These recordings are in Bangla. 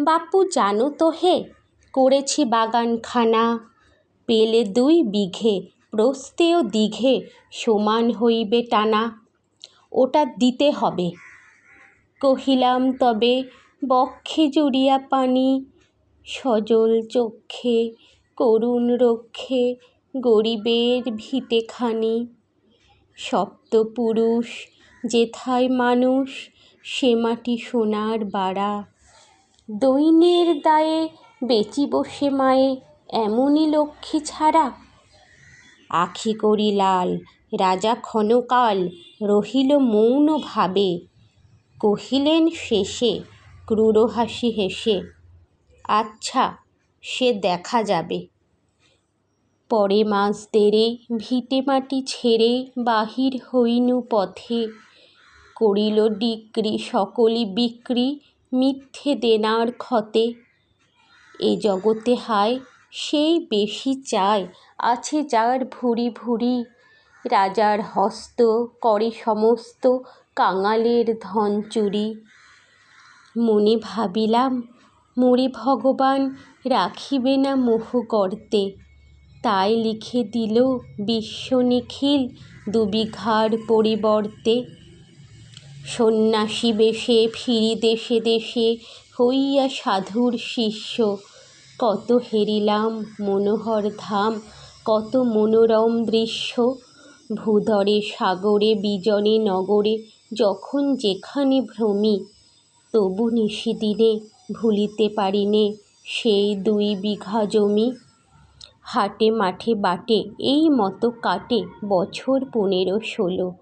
বাপু, জানো তো হে, করেছি বাগানখানা। পেলে দুই বিঘে প্রস্থেও দিঘে, সমান হইবে টানা। ওটা দিতে হবে। কহিলাম, তবে বক্ষে জুড়িয়া পানি, সজল চক্ষে, করুণ রক্ষে, গরিবের ভিটেখানি সপ্তপুরুষ যেথায় মানুষ, সে মাটি সোনার বাড়া। দৈন্যের দায়ে বেচি বসে মায়ে এমনই লক্ষ্মী ছাড়া। আখি করি লাল, রাজা ক্ষণকাল রহিল মৌন ভাবে। কহিলেন শেষে, ক্রূর হাসি হেসে আচ্ছা সে দেখা যাবে। পরে মাস দেরে ভিটে মাটি ছেড়ে বাহির হইনু পথে। করিল ডিক্রি সকলি বিক্রি মিথ্যে দেনার ক্ষতে। এ জগতে হায়, সেই বেশি চায় আছে যার ভুরি ভুরি রাজার হস্ত করে সমস্ত কাঙালের ধন চুরি। মনে ভাবিলাম, মরি ভগবান রাখিবে না মোহ গর্তে। তাই লিখে দিল বিশ্ব নিখিল দুবিঘার পরিবর্তে। সন্ন্যাসী বেশে ফিরি দেশে দেশে হইয়া সাধুর শিষ্য। কত হেরিলাম মনোহর ধাম, কত মনোরম দৃশ্য। ভূধরে, সাগরে, বিজনে, নগরে, যখন যেখানে ভ্রমি, তবু নিশিদিনে ভুলিতে পারিনে সেই দুই বিঘা জমি। হাটে, মাঠে, বাটে, এই মতো কাটে বছর পনেরো ষোলো।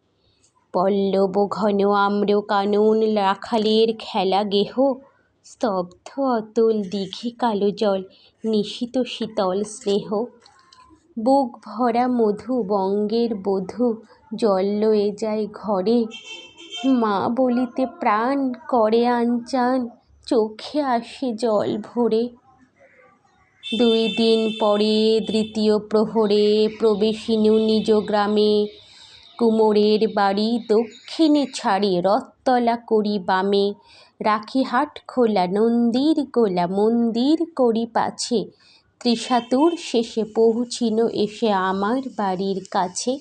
পল্লব ঘন আম্র কানন রাখালের খেলা গেহ, স্তব্ধ অতল দিঘি কালো জল, নিশিত শীতল স্নেহ। বুক ভরা মধু বঙ্গের বধূ, জল লয়ে যায় ঘরে। মা বলিতে প্রাণ করে আনচান, চোখে আসে জল ভরে। দুই দিন পরে দ্বিতীয় প্রহরে প্রবেশিনু নিজ গ্রামে কুমোরের বাড়ি দক্ষিণে ছাড়ে রথতলা করি বামে। রাখি হাট খোলা, নন্দীর গোলা মন্দির করি পাছে। ত্রিশাতুর শেষে পৌঁছিন এসে আমার বাড়ির কাছে।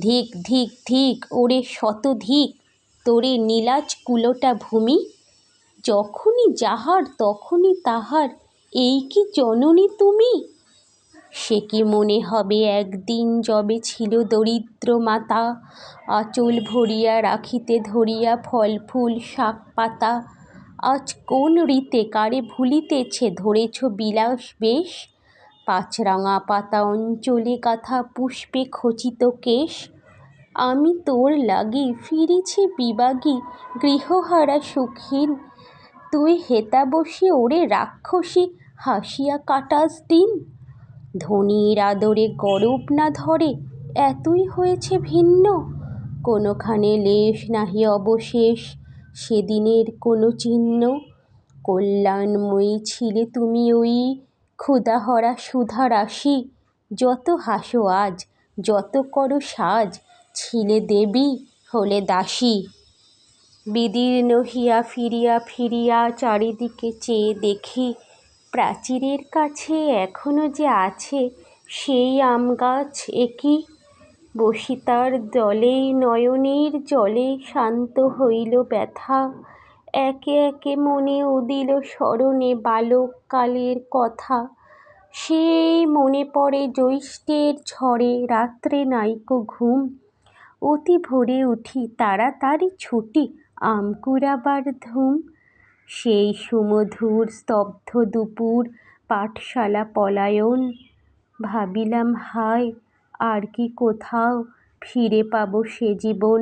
ধিক ধিক ধিক, ওরে শতধিক তোরে নীলাজ কুলোটা ভূমি। যখনই যাহার, তখনই তাহার, এই কি জননী তুমি? সে কি মনে হবে, একদিন যবে ছিল দরিদ্র মাতা, আঁচল ভরিয়া রাখিতে ধরিয়া ফল, ফুল, শাক, পাতা, আজ কোন রীতে কারে ভুলিতেছে, ধরেছ বিলাস বেশ পাঁচরাঙা পাতা অঞ্চলে কাঁথা পুষ্পে খচিত কেশ, আমি তোর লাগি ফিরেছি বিবাগী গৃহহারা সুখহীন তুই হেতা বসে ওরে রাক্ষসী, হাসিয়া কাটাস দিন। ধনীর আদরে গরব না ধরে, এতই হয়েছে ভিন্ন। কোনোখানে লেশ নাহি অবশেষ, সেদিনের কোনো চিহ্ন। কল্যাণময়ী ছিলে তুমি ওই ক্ষুধাহরা সুধা রাশি। যত হাসো আজ, যত করো সাজ, ছিলে দেবী হলে দাসী। বিদীর্ণ হিয়া ফিরিয়া ফিরিয়া চারিদিকে চেয়ে দেখি প্রাচীরের কাছে এখনও যে আছে সেই আম গাছ একি বসিতার জলে নয়নের জলে শান্ত হইল ব্যথা। একে একে মনে উদিল স্মরণে বালককালের কথা। সেই মনে পড়ে জ্যৈষ্ঠের ঝড়ে, রাত্রে নাইকো ঘুম। অতি ভোরে উঠি তাড়াতাড়ি ছুটি, আম কুড়াবার ধুম। সেই সুমধুর স্তব্ধ দুপুর, পাঠশালা পলায়ন। ভাবিলাম, হায়, আর কি কোথাও ফিরে পাব সে জীবন।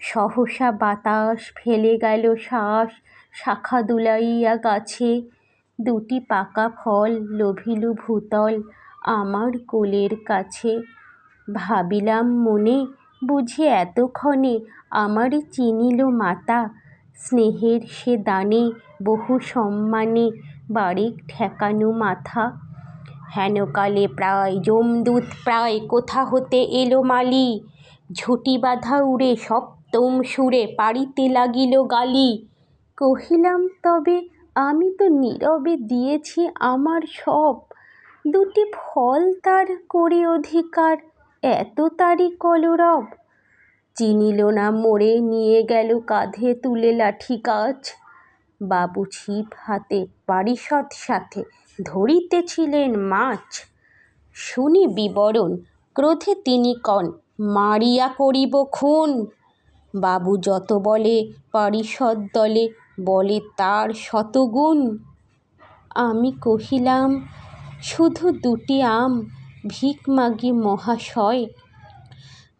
সহসা বাতাস ফেলে গেল শ্বাস, শাখা দুলাইয়া গাছে। দুটি পাকা ফল লোভিল ভূতল আমার কোলের কাছে। ভাবিলাম মনে, বুঝি এতক্ষণে আমারই চিনিল মাতা স্নেহের সে দানে বহু সম্মানে বারেক ঠেকানো মাথা। হেনকালে প্রায় যমদূত, প্রায় কোথা হতে এলো মালি? ঝুঁটি বাঁধা উড়ে সপ্তম সুরে পাড়িতে লাগিল গালি। কহিলাম, তবে আমি তো নীরবে দিয়েছি আমার সব। দুটি ফল তার করে অধিকার, এত তারি কলরব। চিনিল না মোড়ে নিয়ে গেল কাঁধে তুলে লাঠি কাজ বাবু ছিপ হাতে পারিষদ সাথে ধরিতেছিলেন মাছ। শুনি বিবরণ, ক্রোধে তিনি কন, মারিয়া করিব খুন। বাবু যত বলে পারিষদ দলে, বলে তার শতগুণ। আমি কহিলাম, শুধু দুটি আম, ভিক মাগি মহাশয়।